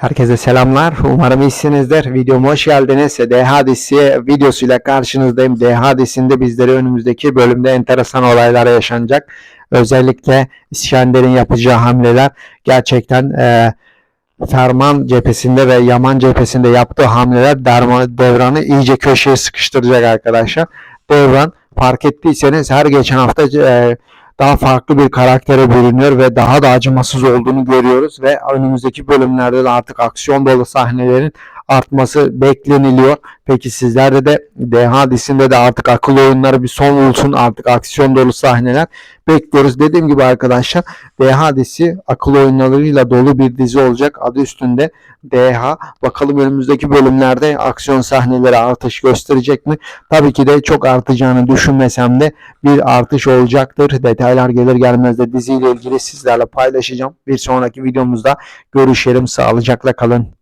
Herkese selamlar. Umarım iyisinizdir. Videoma hoş geldiniz. DH dizisi videosuyla karşınızdayım. DH dizisinde bizlere önümüzdeki bölümde enteresan olaylar yaşanacak. Özellikle İskender'in yapacağı hamleler gerçekten e, Ferman cephesinde ve Yaman cephesinde yaptığı hamleler Derman, Devran'ı iyice köşeye sıkıştıracak arkadaşlar. Devran fark ettiyseniz her geçen hafta e, daha farklı bir karaktere bürünüyor ve daha da acımasız olduğunu görüyoruz ve önümüzdeki bölümlerde de artık aksiyon dolu sahnelerin artması bekleniliyor. Peki sizlerde de DH dizisinde de artık akıl oyunları bir son bulsun artık aksiyon dolu sahneler bekliyoruz. Dediğim gibi arkadaşlar DH dizisi akıl oyunlarıyla dolu bir dizi olacak. Adı üstünde DH. Bakalım önümüzdeki bölümlerde aksiyon sahneleri artış gösterecek mi? Tabii ki de çok artacağını düşünmesem de bir artış olacaktır. Detaylar gelir gelmez de diziyle ilgili sizlerle paylaşacağım. Bir sonraki videomuzda görüşelim. Sağlıcakla kalın.